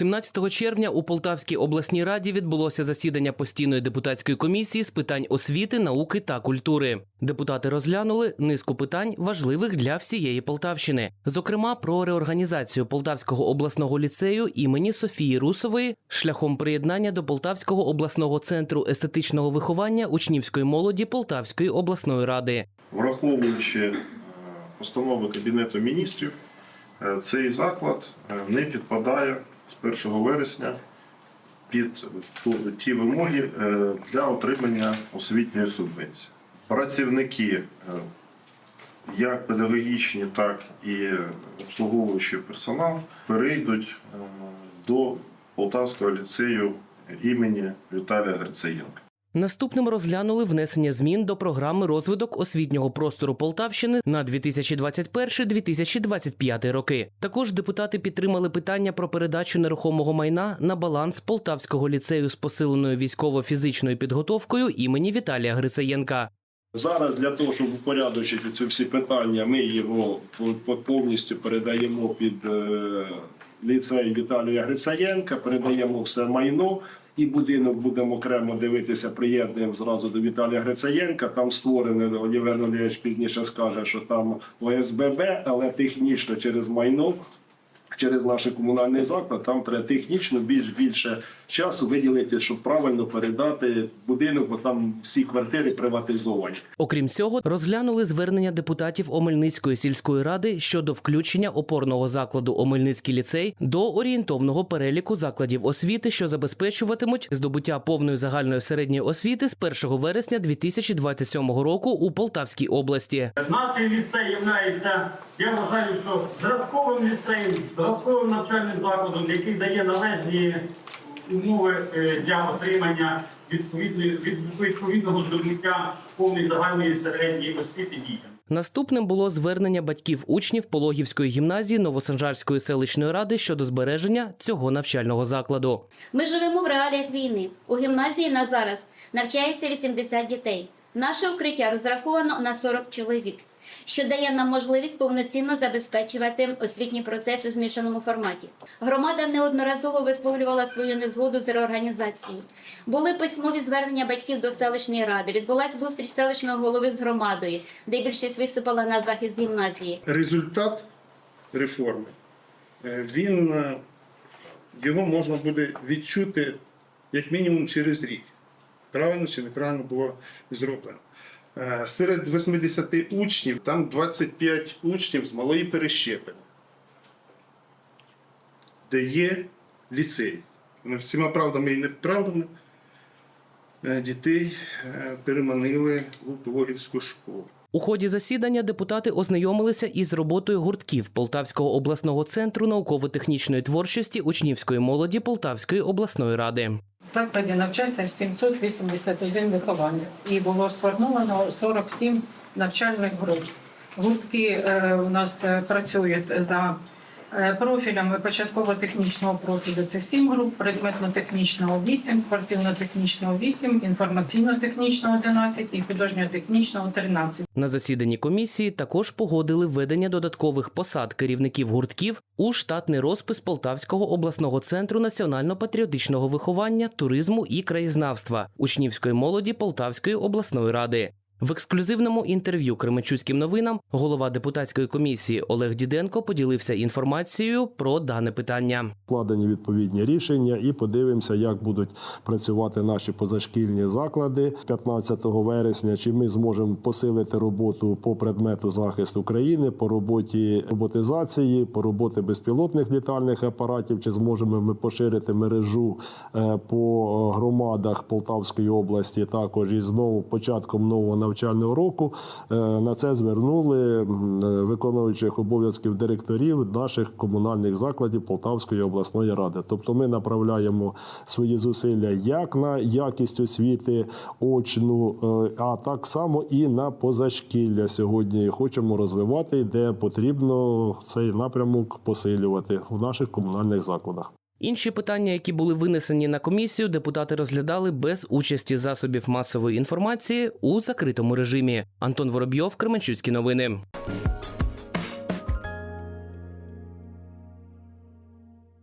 17 червня у Полтавській обласній раді відбулося засідання постійної депутатської комісії з питань освіти, науки та культури. Депутати розглянули низку питань, важливих для всієї Полтавщини, зокрема про реорганізацію Полтавського обласного ліцею імені Софії Русової шляхом приєднання до Полтавського обласного центру естетичного виховання учнівської молоді Полтавської обласної ради. Враховуючи е, постанови Кабінету міністрів, е, цей заклад е, не підпадає з 1 вересня під ті вимоги е, для отримання освітньої субвенції. Працівники, е, як педагогічні, так і обслуговуючий персонал, перейдуть е, до Полтавського ліцею імені Віталія Грицаєнка. Наступним розглянули внесення змін до програми розвиток освітнього простору Полтавщини на 2021-2025 роки. Також депутати підтримали питання про передачу нерухомого майна на баланс Полтавського ліцею з посиленою військово-фізичною підготовкою імені Віталія Грицаєнка. Зараз для того, щоб упорядочити ці всі питання, ми його по- по- повністю передаємо під е, ліцей Віталія Грицаєнка, передаємо все майно. І будинок будемо окремо дивитися, приєднуємо зразу до Віталія Грицаєнка. Там створене Олівер Олєвич пізніше скаже, що там ОСББ, але технічно через майно, через наш комунальний заклад, там треба технічно більш більше часу виділити, щоб правильно передати будинок, бо там всі квартири приватизовані. Окрім цього, розглянули звернення депутатів Омельницької сільської ради щодо включення опорного закладу Омельницький ліцей до орієнтовного переліку закладів освіти, що забезпечуватимуть здобуття повної загальної середньої освіти з 1 вересня 2027 року у Полтавській області. Наш ліцей є, я вважаю, що зразковим ліцеєм, зразковим навчальним закладом, який дає належні умови е, для отримання відповідного здобуття повної загальної середньої освіти дітям. Наступним було звернення батьків учнів Пологівської гімназії Новосанжарської селищної ради щодо збереження цього навчального закладу. Ми живемо в реаліях війни. У гімназії на зараз навчається 80 дітей. Наше укриття розраховано на 40 чоловік, що дає нам можливість повноцінно забезпечувати освітній процес у змішаному форматі. Громада неодноразово висловлювала свою незгоду з реорганізацією. Були письмові звернення батьків до селищної ради. Відбулася зустріч селищного голови з громадою, де більшість виступила на захист гімназії. результат реформи, е, він е, його можна буде відчути як мінімум через рік. Правильно чи неправильно було зроблено. Е, Серед 80 учнів там 25 учнів з малої перещепини, де є ліцей. Ми всіма правдами і неправдами е, дітей е, переманили у Пологівську школу. У ході засідання депутати ознайомилися із роботою гуртків Полтавського обласного центру науково-технічної творчості учнівської молоді Полтавської обласної ради. Закладі навчався 781 вихованець і було сформовано 47 навчальних груп. Гуртки е, у нас е, працюють за профілями початково-технічного профілю. Це 7 груп, предметно-технічного 8, спортивно-технічного 8, інформаційно-технічного 11 і художньо-технічного 13. На засіданні комісії також погодили введення додаткових посад керівників гуртків у штатний розпис Полтавського обласного центру національно-патріотичного виховання, туризму і краєзнавства учнівської молоді Полтавської обласної ради. В ексклюзивному інтерв'ю Кременчуцьким новинам голова депутатської комісії Олег Діденко поділився інформацією про дане питання. Вкладені відповідні рішення і подивимося, як будуть працювати наші позашкільні заклади 15 вересня. Чи ми зможемо посилити роботу по предмету захисту країни, по роботі роботизації, по роботі безпілотних літальних апаратів, чи зможемо ми поширити мережу е, по громадах Полтавської області, також і знову початком нового навчального року е, на це звернули е, виконуючих обов'язків директорів наших комунальних закладів Полтавської обласної ради. Тобто ми направляємо свої зусилля як на якість освіти очну, е, а так само і на позашкілля сьогодні хочемо розвивати, де потрібно цей напрямок посилювати в наших комунальних закладах. Інші питання, які були винесені на комісію, депутати розглядали без участі засобів масової інформації у закритому режимі. Антон Воробйов, Кременчуцькі новини.